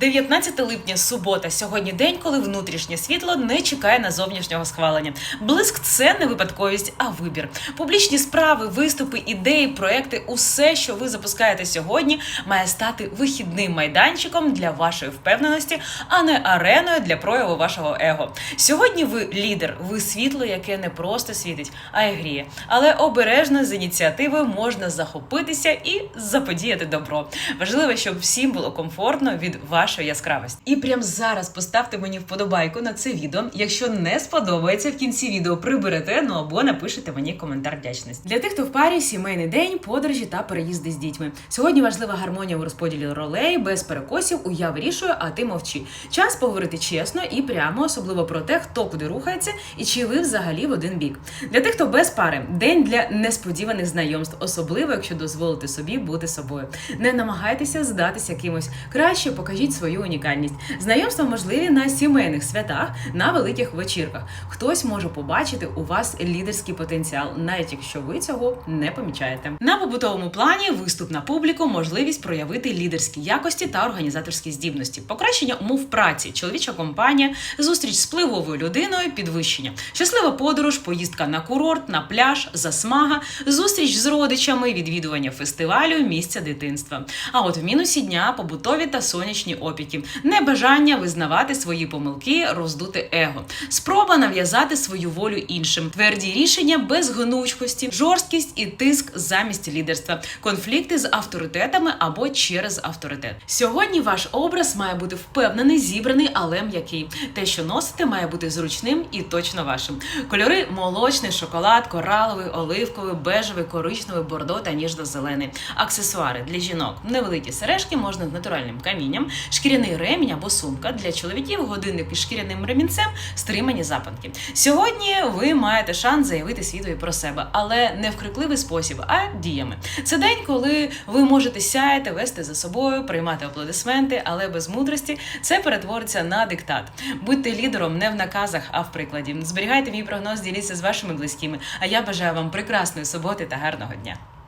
19 липня, субота. Сьогодні день, коли внутрішнє світло не чекає на зовнішнього схвалення. Блиск це не випадковість, а вибір. Публічні справи, виступи, ідеї, проекти усе, що ви запускаєте сьогодні, має стати вихідним майданчиком для вашої впевненості, а не ареною для прояву вашого его. Сьогодні ви лідер, ви світло, яке не просто світить, а й гріє. Але обережно з ініціативи можна захопитися і заподіяти добро. Важливо, щоб всім було комфортно від вашої яскравості. І прямо зараз поставте мені вподобайку на це відео. Якщо не сподобається, в кінці відео приберете, ну або напишете мені коментар вдячності. Для тих, хто в парі, сімейний день, подорожі та переїзди з дітьми. Сьогодні важлива гармонія у розподілі ролей, без перекосів. У я вирішую, а ти мовчи. Час поговорити чесно і прямо, особливо про те, хто куди рухається і чи ви взагалі в один бік. Для тих, хто без пари, день для несподіваних знайомств, особливо якщо дозволите собі бути собою. Не намагайтеся здатися кимось. Краще покажіть свою унікальність. Знайомства можливі на сімейних святах, на великих вечірках. Хтось може побачити у вас лідерський потенціал, навіть якщо ви цього не помічаєте. На побутовому плані виступ на публіку, можливість проявити лідерські якості та організаторські здібності, покращення умов праці, чоловіча компанія, зустріч з впливовою людиною, підвищення, щаслива подорож, поїздка на курорт, на пляж, засмага, зустріч з родичами, відвідування фестивалю, місця дитинства. А от в мінусі дня побутові та сонячні опіки, небажання визнавати свої помилки, роздути его, спроба нав'язати свою волю іншим, тверді рішення без гнучкості, жорсткість і тиск замість лідерства, конфлікти з авторитетами або через авторитет. Сьогодні ваш образ має бути впевнений, зібраний, але м'який. Те, що носите, має бути зручним і точно вашим. Кольори молочний, шоколад, кораловий, оливковий, бежевий, коричневий, бордо та ніжно-зелений. Аксесуари для жінок, невеликі сережки можна з натуральним камінням, шкіряний ремінь або сумка для чоловіків, годинник із шкіряним ремінцем, стримані запанки. Сьогодні ви маєте шанс заявити світові про себе, але не в крикливий спосіб, а діями. Це день, коли ви можете сяяти, вести за собою, приймати аплодисменти, але без мудрості це перетвориться на диктат. Будьте лідером не в наказах, а в прикладі. Зберігайте мій прогноз, діліться з вашими близькими. А я бажаю вам прекрасної суботи та гарного дня.